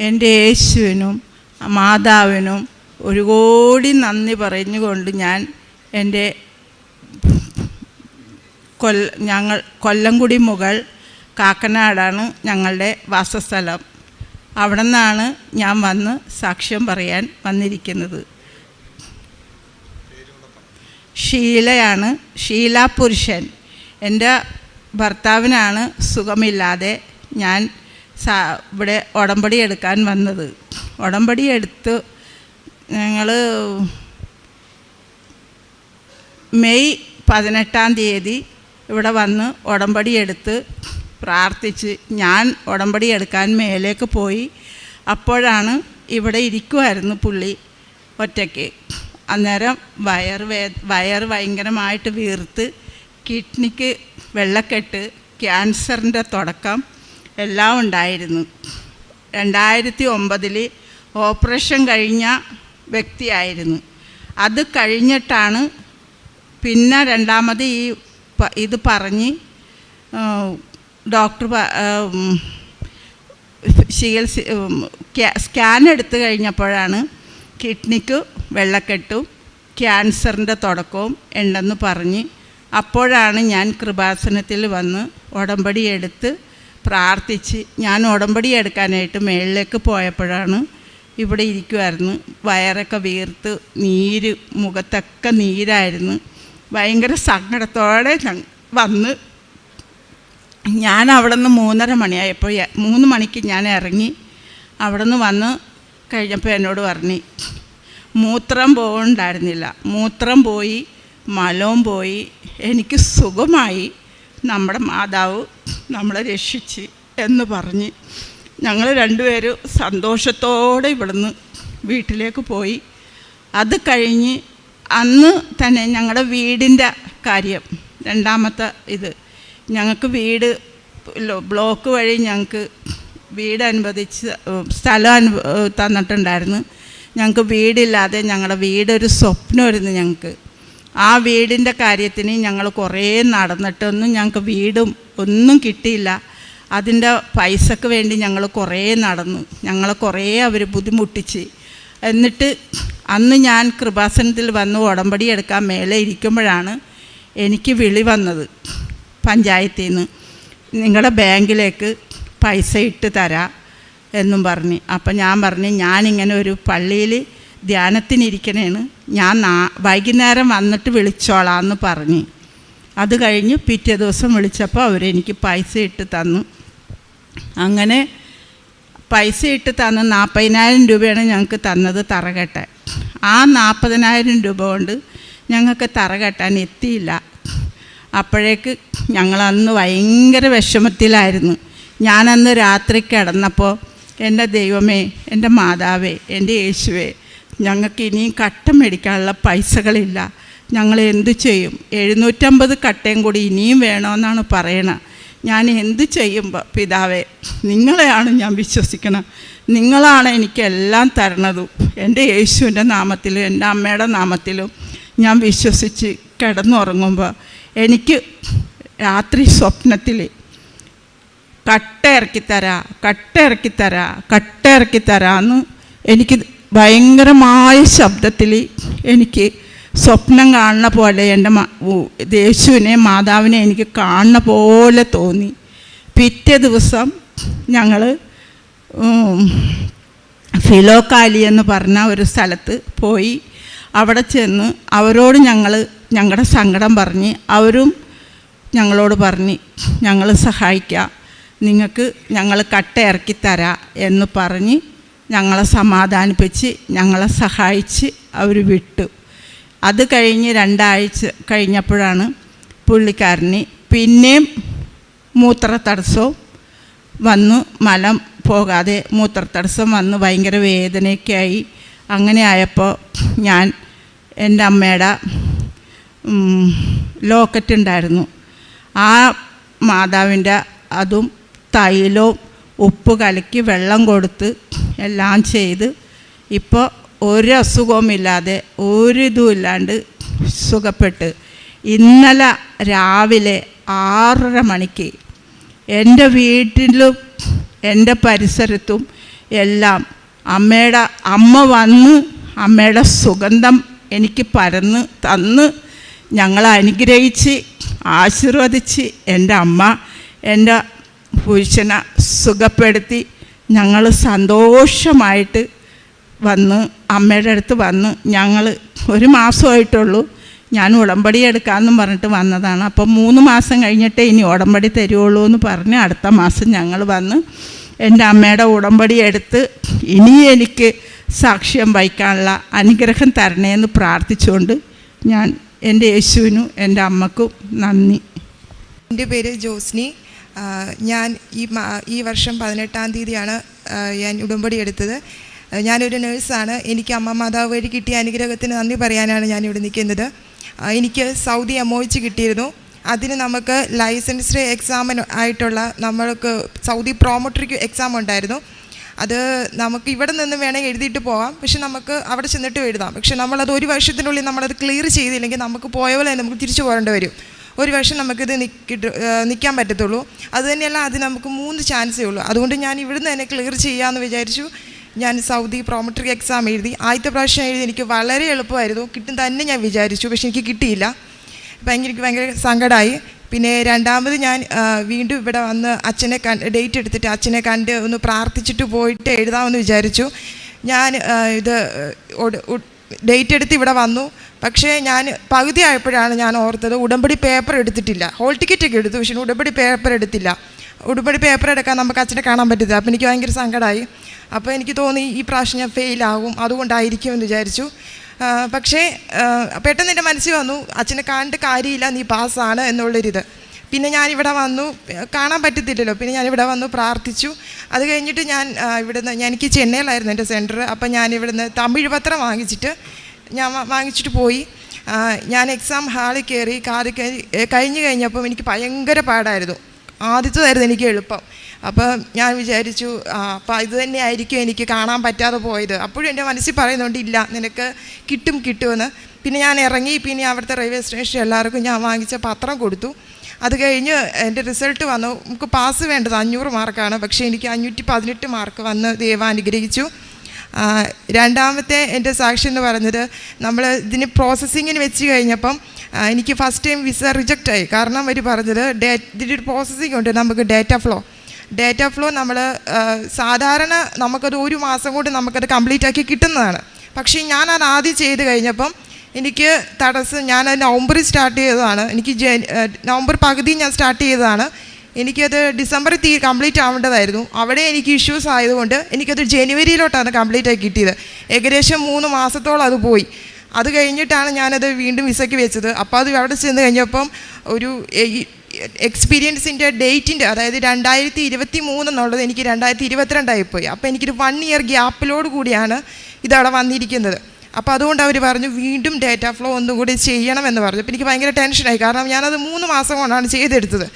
എന്റെ യേശുവിനും മാതാവിനും ഒരു കോടി നന്ദി പറഞ്ഞുകൊണ്ട് ഞാൻ എന്റെ കൊല്ല ഞങ്ങൾ കൊല്ലംകുടി മുകൾ കാക്കനാടാണ് ഞങ്ങളുടെ വാസസ്ഥലം. അവിടെ നിന്നാണ് ഞാൻ വന്ന് സാക്ഷ്യം പറയാൻ വന്നിരിക്കുന്നത്. ഷീലയാണ് ഷീല പുരുഷൻ എന്റെ ഭർത്താവിനാണ് സുഖമില്ലാതെ ഞാൻ സാ ഇവിടെ ഉടമ്പടി എടുക്കാൻ വന്നത്. ഉടമ്പടി എടുത്ത് ഞങ്ങൾ മെയ് പതിനെട്ടാം തീയതി ഇവിടെ വന്ന് ഉടമ്പടി എടുത്ത് പ്രാർത്ഥിച്ച് ഞാൻ ഉടമ്പടി എടുക്കാൻ മേലേക്ക് പോയി. അപ്പോഴാണ് ഇവിടെ ഇരിക്കുമായിരുന്നു പുള്ളി ഒറ്റയ്ക്ക്. അന്നേരം വയർ വേ വയർ ഭയങ്കരമായിട്ട് വീർത്ത് കിഡ്നിക്ക് വെള്ളക്കെട്ട് ക്യാൻസറിന്റെ തുടക്കം എല്ലാം ഉണ്ടായിരുന്നു. രണ്ടായിരത്തി ഒമ്പതിൽ ഓപ്പറേഷൻ കഴിഞ്ഞ വ്യക്തിയായിരുന്നു. അത് കഴിഞ്ഞിട്ടാണ് പിന്നെ രണ്ടാമത് ഈ ഇത് പറഞ്ഞ് ഡോക്ടർ ചികിത്സ സ്കാൻ എടുത്തു കഴിഞ്ഞപ്പോഴാണ് കിഡ്നിക്ക് വെള്ളക്കെട്ടും ക്യാൻസറിന്റെ തുടക്കവും ഉണ്ടെന്ന് പറഞ്ഞ് അപ്പോഴാണ് ഞാൻ കൃപാസനത്തിൽ വന്ന് ഉടമ്പടി എടുത്ത് പ്രാർത്ഥിച്ച് ഞാൻ ഉടമ്പടി എടുക്കാനായിട്ട് മേളിലേക്ക് പോയപ്പോഴാണ് ഇവിടെ ഇരിക്കുമായിരുന്നു വയറൊക്കെ വീർത്ത് നീര് മുഖത്തൊക്കെ നീരായിരുന്നു. ഭയങ്കര സങ്കടത്തോടെ വന്ന് ഞാൻ അവിടെ നിന്ന് മൂന്നര മണിയായപ്പോൾ മൂന്ന് മണിക്ക് ഞാൻ ഇറങ്ങി അവിടെ നിന്ന് വന്ന് കഴിഞ്ഞപ്പോൾ എന്നോട് പറഞ്ഞു മൂത്രം പോകുന്നുണ്ടായിരുന്നില്ല മൂത്രം പോയി മലവും പോയി എനിക്ക് സുഖമായി. നമ്മുടെ മാതാവ് നമ്മളെ രക്ഷിച്ച് എന്ന് പറഞ്ഞ് ഞങ്ങൾ രണ്ടുപേരും സന്തോഷത്തോടെ ഇവിടുന്ന് വീട്ടിലേക്ക് പോയി. അത് കഴിഞ്ഞ് അന്ന് തന്നെ ഞങ്ങളുടെ വീടിന്റെ കാര്യം രണ്ടാമത്തെ ഇത്. ഞങ്ങൾക്ക് വീട് ബ്ലോക്ക് വഴി ഞങ്ങൾക്ക് വീട് അനുവദിച്ച് സ്ഥലം അനു തന്നിട്ടുണ്ടായിരുന്നു. ഞങ്ങൾക്ക് വീടില്ലാതെ ഞങ്ങളുടെ വീടൊരു സ്വപ്നമായിരുന്നു ഞങ്ങൾക്ക്. ആ വീടിന്റെ കാര്യത്തിന് ഞങ്ങൾ കുറേ നടന്നിട്ടൊന്നും ഞങ്ങൾക്ക് വീടും ഒന്നും കിട്ടിയില്ല. അതിന്റെ പൈസക്ക് വേണ്ടി ഞങ്ങൾ കുറേ നടന്നു. ഞങ്ങൾ കുറേ അവർ ബുദ്ധിമുട്ടിച്ച്. എന്നിട്ട് അന്ന് ഞാൻ കൃപാസനത്തിൽ വന്ന് ഉടമ്പടി എടുക്കാൻ മേലെ ഇരിക്കുമ്പോഴാണ് എനിക്ക് വിളി വന്നത് പഞ്ചായത്തിൽ നിന്ന് നിങ്ങളുടെ ബാങ്കിലേക്ക് പൈസ ഇട്ട് തരാം എന്നും പറഞ്ഞ്. അപ്പം ഞാൻ പറഞ്ഞു ഞാനിങ്ങനെ ഒരു പള്ളിയിൽ ധ്യാനത്തിനിരിക്കണേണ് ഞാൻ നാ വൈകുന്നേരം വന്നിട്ട് വിളിച്ചോളാം എന്ന് പറഞ്ഞ്. അത് കഴിഞ്ഞ് പിറ്റേ ദിവസം വിളിച്ചപ്പോൾ അവരെനിക്ക് പൈസ ഇട്ട് തന്നു. അങ്ങനെ പൈസ ഇട്ട് തന്ന് നാൽപ്പതിനായിരം രൂപയാണ് ഞങ്ങൾക്ക് തന്നത് തറകെട്ടാൻ. ആ നാൽപ്പതിനായിരം രൂപ കൊണ്ട് ഞങ്ങൾക്ക് തറ കെട്ടാൻ എത്തിയില്ല. അപ്പോഴേക്ക് ഞങ്ങളന്ന് ഭയങ്കര വിഷമത്തിലായിരുന്നു. ഞാനന്ന് രാത്രി കിടന്നപ്പോൾ എന്റെ ദൈവമേ എന്റെ മാതാവേ എന്റെ യേശുവേ ഞങ്ങൾക്ക് ഇനിയും കട്ട മേടിക്കാനുള്ള പൈസകളില്ല. ഞങ്ങൾ എന്തു ചെയ്യും? എഴുന്നൂറ്റമ്പത് കട്ടയും കൂടി ഇനിയും വേണമെന്നാണ് പറയണത്. ഞാൻ എന്ത് ചെയ്യും പിതാവേ? നിങ്ങളെയാണ് ഞാൻ വിശ്വസിക്കണം നിങ്ങളാണ് എനിക്കെല്ലാം തരണതും. എന്റെ യേശുവിന്റെ നാമത്തിലും എന്റെ അമ്മയുടെ നാമത്തിലും ഞാൻ വിശ്വസിച്ച് കിടന്നുറങ്ങുമ്പോൾ എനിക്ക് രാത്രി സ്വപ്നത്തിൽ കട്ട ഇറക്കിത്തരാ കട്ട ഇറക്കിത്തരാ കട്ട ഇറക്കിത്തരാന്ന് എനിക്ക് ഭയങ്കരമായ ശബ്ദത്തിൽ എനിക്ക് സ്വപ്നം കാണുന്ന പോലെ എന്റെ യേശുവിനെ മാതാവിനെ എനിക്ക് കാണുന്ന പോലെ തോന്നി. പിറ്റേ ദിവസം ഞങ്ങൾ ഫിലോക്കാലി എന്ന് പറഞ്ഞ ഒരു സ്ഥലത്ത് പോയി. അവിടെ ചെന്ന് അവരോട് ഞങ്ങൾ ഞങ്ങളുടെ സങ്കടം പറഞ്ഞ് അവരും ഞങ്ങളോട് പറഞ്ഞ് ഞങ്ങൾ സഹായിക്കാം. നിങ്ങൾക്ക് ഞങ്ങൾ കട്ട ഇറക്കി തരാം എന്ന് പറഞ്ഞ് ഞങ്ങളെ സമാധാനിപ്പിച്ച് ഞങ്ങളെ സഹായിച്ച് അവർ വിട്ടു. അത് കഴിഞ്ഞ് രണ്ടാഴ്ച കഴിഞ്ഞപ്പോഴാണ് പുള്ളിക്കാരന് പിന്നെയും മൂത്ര തടസ്സവും വന്നു മലം പോകാതെ മൂത്ര തടസ്സം വന്ന് ഭയങ്കര വേദനയൊക്കെയായി. അങ്ങനെ ആയപ്പോൾ ഞാൻ എന്റെ അമ്മയുടെ ലോക്കറ്റ് ഉണ്ടായിരുന്നു. ആ മാതാവിന്റെ അതും തൈലവും ഉപ്പ് കലക്കി വെള്ളം കൊടുത്ത് എല്ലാം ചെയ്ത് ഇപ്പോൾ ഒരു അസുഖവുമില്ലാതെ ഒരു ഇതും ഇല്ലാണ്ട് സുഖപ്പെട്ട് ഇന്നലെ രാവിലെ ആറര മണിക്ക് എന്റെ വീട്ടിലും എന്റെ പരിസരത്തും എല്ലാം അമ്മയുടെ അമ്മ വന്ന് അമ്മയുടെ സുഗന്ധം എനിക്ക് പരന്ന് തന്ന് ഞങ്ങളെ അനുഗ്രഹിച്ച് ആശീർവദിച്ച് എന്റെ അമ്മ എന്റെ പുരുഷനെ സുഖപ്പെടുത്തി ഞങ്ങൾ സന്തോഷമായിട്ട് വന്ന് അമ്മയുടെ അടുത്ത് വന്ന് ഞങ്ങൾ ഒരു മാസമായിട്ടുള്ളൂ ഞാൻ ഉടമ്പടി എടുക്കാമെന്നും പറഞ്ഞിട്ട് വന്നതാണ്. അപ്പം മൂന്ന് മാസം കഴിഞ്ഞിട്ടേ ഇനി ഉടമ്പടി തരുള്ളൂ എന്ന് പറഞ്ഞ് അടുത്ത മാസം ഞങ്ങൾ വന്ന് എന്റെ അമ്മയുടെ ഉടമ്പടി എടുത്ത് ഇനി എനിക്ക് സാക്ഷ്യം വഹിക്കാനുള്ള അനുഗ്രഹം തരണേന്ന് പ്രാർത്ഥിച്ചുകൊണ്ട് ഞാൻ എന്റെ യേശുവിനും എന്റെ അമ്മക്കും നന്ദി. എന്റെ പേര് ജോസ്നി. ഞാൻ ഈ ഈ വർഷം പതിനെട്ടാം തീയതിയാണ് ഞാൻ ഉടമ്പടി എടുത്തത്. ഞാനൊരു നേഴ്സാണ്. എനിക്ക് അമ്മ മാതാവ് വഴി കിട്ടിയ അനുഗ്രഹത്തിന് നന്ദി പറയാനാണ് ഞാൻ ഇവിടെ നിൽക്കുന്നത്. എനിക്ക് സൗദി അമോയിച്ച് കിട്ടിയിരുന്നു. അതിന് നമുക്ക് ലൈസൻസ്ഡ് എക്സാമിന് ആയിട്ടുള്ള നമ്മൾക്ക് സൗദി പ്രോമോട്ടറിക്ക് എക്സാം ഉണ്ടായിരുന്നു. അത് നമുക്ക് ഇവിടെ നിന്ന് വേണമെങ്കിൽ എഴുതിയിട്ട് പോകാം പക്ഷെ നമുക്ക് അവിടെ ചെന്നിട്ട് എഴുതാം. പക്ഷെ നമ്മളത് ഒരു വർഷത്തിനുള്ളിൽ നമ്മളത് ക്ലിയർ ചെയ്തില്ലെങ്കിൽ നമുക്ക് പോയ പോലെ തന്നെ നമുക്ക് തിരിച്ചു പോരേണ്ടി വരും. ഒരു പക്ഷേ നമുക്കിത് നിൽക്കിട്ട് നിൽക്കാൻ പറ്റത്തുള്ളൂ. അത് തന്നെയല്ല അത് നമുക്ക് മൂന്ന് ചാൻസേ ഉള്ളൂ. അതുകൊണ്ട് ഞാൻ ഇവിടുന്ന് തന്നെ ക്ലിയർ ചെയ്യാമെന്ന് വിചാരിച്ചു. ഞാൻ സൗദി പ്രോമട്രിക് എക്സാം എഴുതി. ആദ്യത്തെ പ്രാവശ്യം എഴുതി എനിക്ക് വളരെ എളുപ്പമായിരുന്നു. കിട്ടും തന്നെ ഞാൻ വിചാരിച്ചു. പക്ഷെ എനിക്ക് കിട്ടിയില്ല. ഭയങ്കര എനിക്ക് ഭയങ്കര സങ്കടമായി പിന്നെ രണ്ടാമത് ഞാൻ വീണ്ടും ഇവിടെ വന്ന് അച്ഛനെ ഡേറ്റ് എടുത്തിട്ട് അച്ഛനെ കണ്ട് ഒന്ന് പ്രാർത്ഥിച്ചിട്ട് പോയിട്ട് എഴുതാമെന്ന് വിചാരിച്ചു. ഞാൻ ഇത് ഡേറ്റ് എടുത്ത് ഇവിടെ വന്നു. പക്ഷേ ഞാൻ പകുതി ആയപ്പോഴാണ് ഞാൻ ഓർത്തത് ഉടമ്പടി പേപ്പർ എടുത്തിട്ടില്ല. ഹോൾ ടിക്കറ്റ് ഒക്കെ എടുത്തു പക്ഷേ ഉടമ്പടി പേപ്പർ എടുത്തില്ല. ഉടമ്പടി പേപ്പർ എടുക്കാൻ നമുക്ക് അച്ഛനെ കാണാൻ പറ്റില്ല അപ്പോൾ എനിക്ക് ഭയങ്കര സങ്കടമായി അപ്പോൾ എനിക്ക് തോന്നി ഈ പ്രാവശ്യം ഞാൻ ഫെയിലാകും അതുകൊണ്ടായിരിക്കും എന്ന് വിചാരിച്ചു. പക്ഷേ പെട്ടെന്ന് എന്റെ മനസ്സിൽ വന്നു അച്ഛനെ കാണേണ്ട കാര്യമില്ല നീ പാസ്സാണ് എന്നുള്ളൊരിത്. പിന്നെ ഞാനിവിടെ വന്നു കാണാൻ പറ്റത്തില്ലല്ലോ. പിന്നെ ഞാനിവിടെ വന്നു പ്രാർത്ഥിച്ചു. അത് കഴിഞ്ഞിട്ട് ഞാൻ ഇവിടുന്ന് എനിക്ക് ചെന്നൈയിലായിരുന്നു എന്റെ സെന്റർ അപ്പം ഞാനിവിടുന്ന് തമിഴ് പത്രം വാങ്ങിച്ചിട്ട് ഞാൻ വാങ്ങിച്ചിട്ട് പോയി. ഞാൻ എക്സാം ഹാളിൽ കയറി കാറി കഴിഞ്ഞ് കഴിഞ്ഞപ്പം എനിക്ക് ഭയങ്കര പാടായിരുന്നു. ആദ്യത്തേതായിരുന്നു എനിക്ക് എളുപ്പം. അപ്പം ഞാൻ വിചാരിച്ചു അപ്പോൾ അപ്പം ഇത് തന്നെയായിരിക്കും എനിക്ക് കാണാൻ പറ്റാതെ പോയത്. അപ്പോഴും എന്റെ മനസ്സിൽ പറയുന്നുണ്ട് ഇല്ല നിനക്ക് കിട്ടും കിട്ടുമെന്ന്. പിന്നെ ഞാൻ ഇറങ്ങി പിന്നെ അവിടുത്തെ റെയിൽവേ സ്റ്റേഷൻ എല്ലാവർക്കും ഞാൻ വാങ്ങിച്ച പത്രം കൊടുത്തു. അത് കഴിഞ്ഞ് എന്റെ റിസൾട്ട് വന്നു. നമുക്ക് പാസ് വേണ്ടത് അഞ്ഞൂറ് മാർക്കാണ് പക്ഷേ എനിക്ക് അഞ്ഞൂറ്റി പതിനെട്ട് മാർക്ക് വന്ന് ദൈവം അനുഗ്രഹിച്ചു. രണ്ടാമത്തെ എന്റെ സാക്ഷി എന്ന് പറഞ്ഞത് നമ്മൾ ഇതിന് പ്രോസസ്സിങ്ങിന് വെച്ച് കഴിഞ്ഞപ്പം എനിക്ക് ഫസ്റ്റ് ടൈം വിസ റിജക്റ്റ് ആയി. കാരണം അവർ പറഞ്ഞത് ഡേ ഇതിന്റെ ഒരു പ്രോസസ്സിംഗ് ഉണ്ട് നമുക്ക് ഡേറ്റ ഫ്ലോ ഡേറ്റ ഫ്ലോ നമ്മൾ സാധാരണ നമുക്കത് ഒരു മാസം കൊണ്ട് നമുക്കത് കംപ്ലീറ്റ് ആക്കി കിട്ടുന്നതാണ്. പക്ഷേ ഞാൻ അത് ആദ്യം ചെയ്ത് കഴിഞ്ഞപ്പം എനിക്ക് തടസ്സം ഞാൻ നവംബറിൽ സ്റ്റാർട്ട് ചെയ്തതാണ്. എനിക്ക് നവംബർ പകുതി ഞാൻ സ്റ്റാർട്ട് ചെയ്തതാണ്. എനിക്കത് ഡിസംബറിൽ തീ കംപ്ലീറ്റ് ആവേണ്ടതായിരുന്നു. അവിടെ എനിക്ക് ഇഷ്യൂസ് ആയതുകൊണ്ട് എനിക്കത് ജനുവരിയിലോട്ടാണ് കംപ്ലീറ്റ് ആയി കിട്ടിയത്. ഏകദേശം മൂന്ന് മാസത്തോളം അത് പോയി. അത് കഴിഞ്ഞിട്ടാണ് ഞാനത് വീണ്ടും വിസയ്ക്ക് വെച്ചത്. അപ്പോൾ അത് അവിടെ ചെന്ന് കഴിഞ്ഞപ്പം ഒരു എക്സ്പീരിയൻസിന്റെ ഡേറ്റിന്റെ അതായത് രണ്ടായിരത്തി ഇരുപത്തി മൂന്ന് എന്നുള്ളത് എനിക്ക് രണ്ടായിരത്തി ഇരുപത്തിരണ്ടായി പോയി. അപ്പോൾ എനിക്കൊരു വൺ ഇയർ ഗ്യാപ്പിലോട് കൂടിയാണ് ഇതവിടെ വന്നിരിക്കുന്നത്. അപ്പോൾ അതുകൊണ്ട് അവർ പറഞ്ഞു വീണ്ടും ഡേറ്റ ഫ്ലോ ഒന്നുകൂടി ചെയ്യണമെന്ന് പറഞ്ഞു. അപ്പോൾ എനിക്ക് ഭയങ്കര ടെൻഷനായി കാരണം ഞാനത് മൂന്ന് മാസം കൊണ്ടാണ് ചെയ്തെടുത്തത്.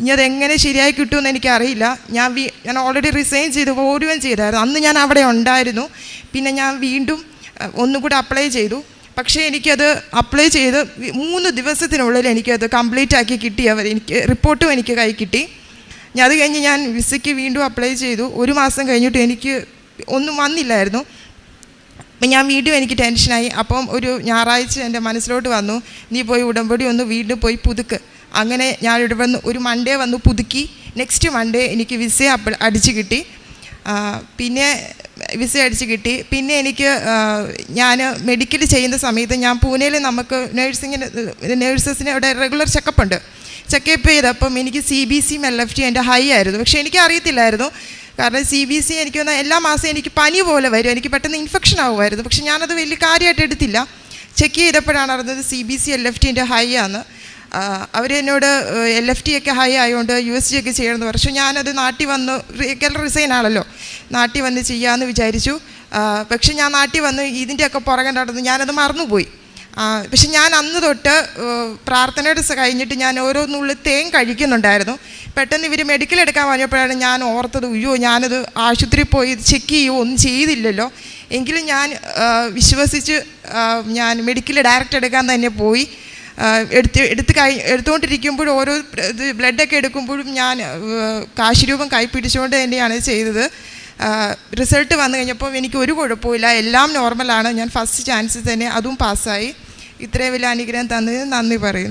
ഇനി അതെങ്ങനെ ശരിയായി കിട്ടുമെന്ന് എനിക്കറിയില്ല. ഞാൻ വീ ഞാൻ ഓൾറെഡി റിസൈൻ ചെയ്ത് പോരുകയും ചെയ്തായിരുന്നു. അന്ന് ഞാൻ അവിടെ ഉണ്ടായിരുന്നു. പിന്നെ ഞാൻ വീണ്ടും ഒന്നും കൂടെ അപ്ലൈ ചെയ്തു. പക്ഷേ എനിക്കത് അപ്ലൈ ചെയ്ത് മൂന്ന് ദിവസത്തിനുള്ളിൽ എനിക്കത് കംപ്ലീറ്റ് ആക്കി കിട്ടി. അവർ എനിക്ക് റിപ്പോർട്ടും എനിക്ക് കൈ കിട്ടി. ഞാൻ അത് കഴിഞ്ഞ് ഞാൻ വിസയ്ക്ക് വീണ്ടും അപ്ലൈ ചെയ്തു. ഒരു മാസം കഴിഞ്ഞിട്ട് എനിക്ക് ഒന്നും വന്നില്ലായിരുന്നു. അപ്പം ഞാൻ വീണ്ടും എനിക്ക് ടെൻഷനായി. അപ്പം ഒരു ഞായറാഴ്ച എന്റെ മനസ്സിലോട്ട് വന്നു നീ പോയി ഉടമ്പടി ഒന്ന് വീണ്ടും പോയി പുതുക്ക്. അങ്ങനെ ഞാൻ ഇവിടെ വന്ന് ഒരു മൺഡേ വന്ന് പുതുക്കി. നെക്സ്റ്റ് മൺഡേ എനിക്ക് വിസ അടിച്ച് കിട്ടി. പിന്നെ വിസ അടിച്ച് കിട്ടി. പിന്നെ എനിക്ക് ഞാൻ മെഡിക്കൽ ചെയ്യുന്ന സമയത്ത് ഞാൻ പൂനെയിൽ നമുക്ക് നേഴ്സിങ്ങിന് നേഴ്സസിന് അവിടെ റെഗുലർ ചെക്കപ്പ് ഉണ്ട്. ചെക്കപ്പ് ചെയ്തപ്പം എനിക്ക് C B C L F T എന്റെ ഹൈ ആയിരുന്നു. പക്ഷേ എനിക്ക് അറിയത്തില്ലായിരുന്നു കാരണം സി ബി സി എനിക്ക് തന്നെ എല്ലാ മാസവും എനിക്ക് പനി പോലെ വരും. എനിക്ക് പെട്ടെന്ന് ഇൻഫെക്ഷൻ ആവുമായിരുന്നു. പക്ഷെ ഞാനത് വലിയ കാര്യമായിട്ട് എടുത്തില്ല. ചെക്ക് ചെയ്തപ്പോഴാണ് അറിഞ്ഞത് C B C L F ടിന്റെ high ആണ്. അവർ എന്നോട് എൽ എഫ് ടി ഒക്കെ ഹൈ ആയതുകൊണ്ട് യു എസ് ജി ഒക്കെ ചെയ്യണമെന്ന് പറഞ്ഞു. ഞാനത് നാട്ടി വന്ന് കേരള റിസൈൻ ആണല്ലോ. നാട്ടി വന്ന് ചെയ്യാമെന്ന് വിചാരിച്ചു. പക്ഷെ ഞാൻ നാട്ടി വന്ന് ഇതിന്റെയൊക്കെ പുറകെ നടന്ന് ഞാനത് മറന്നുപോയി. പക്ഷെ ഞാൻ അന്ന് തൊട്ട് പ്രാർത്ഥനയുടെ കഴിഞ്ഞിട്ട് ഞാൻ ഓരോന്നുള്ളിൽ നുള്ളി തേൻ കഴിക്കുന്നുണ്ടായിരുന്നു. പെട്ടെന്ന് ഇവർ മെഡിക്കൽ എടുക്കാൻ പറഞ്ഞപ്പോഴാണ് ഞാൻ ഓർത്തത് അയ്യോ ഞാനത് ആശുപത്രിയിൽ പോയി ചെക്ക് ചെയ്യുമോ ഒന്നും ചെയ്തില്ലല്ലോ. എങ്കിലും ഞാൻ വിശ്വസിച്ച് ഞാൻ മെഡിക്കൽ ഡയറക്റ്റ് എടുക്കാൻ തന്നെ പോയി. എടുത്ത് എടുത്ത് കഴി എടുത്തുകൊണ്ടിരിക്കുമ്പോഴും ഓരോ ഇത് ബ്ലഡൊക്കെ എടുക്കുമ്പോഴും ഞാൻ കാശുരൂപം കാശ് രൂപം കൈ പിടിച്ചുകൊണ്ട് തന്നെയാണ് ചെയ്തത് റിസൾട്ട് വന്നു കഴിഞ്ഞപ്പോൾ എനിക്ക് ഒരു കുഴപ്പമില്ല എല്ലാം നോർമലാണ് ഞാൻ ഫസ്റ്റ് ചാൻസിൽ തന്നെ അതും പാസ്സായി ഇത്രയും വലിയ അനുഗ്രഹം തന്നതിന് നന്ദി പറയുന്നു.